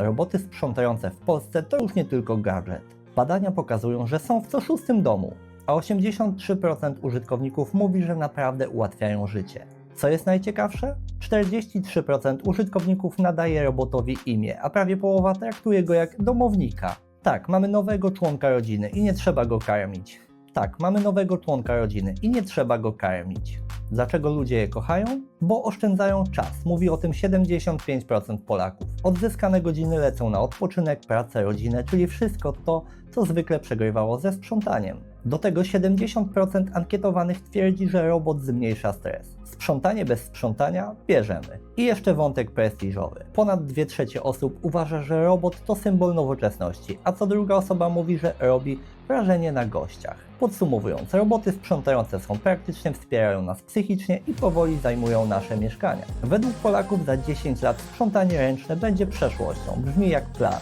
roboty sprzątające w Polsce to już nie tylko gadżet. Badania pokazują, że są w co szóstym domu, a 83% użytkowników mówi, że naprawdę ułatwiają życie. Co jest najciekawsze? 43% użytkowników nadaje robotowi imię, a prawie połowa traktuje go jak domownika. Tak, mamy nowego członka rodziny i nie trzeba go karmić. Tak, mamy nowego członka rodziny i nie trzeba go karmić. Dlaczego ludzie je kochają? Bo oszczędzają czas, mówi o tym 75% Polaków. Odzyskane godziny lecą na odpoczynek, pracę, rodzinę, czyli wszystko to, co zwykle przegrywało ze sprzątaniem. Do tego 70% ankietowanych twierdzi, że robot zmniejsza stres. Sprzątanie bez sprzątania bierzemy. I jeszcze wątek prestiżowy. Ponad 2 trzecie osób uważa, że robot to symbol nowoczesności, a co druga osoba mówi, że robi wrażenie na gościach. Podsumowując, roboty sprzątające są praktyczne, wspierają nas psychicznie i powoli zajmują nasze mieszkania. Według Polaków za 10 lat sprzątanie ręczne będzie przeszłością, brzmi jak plan.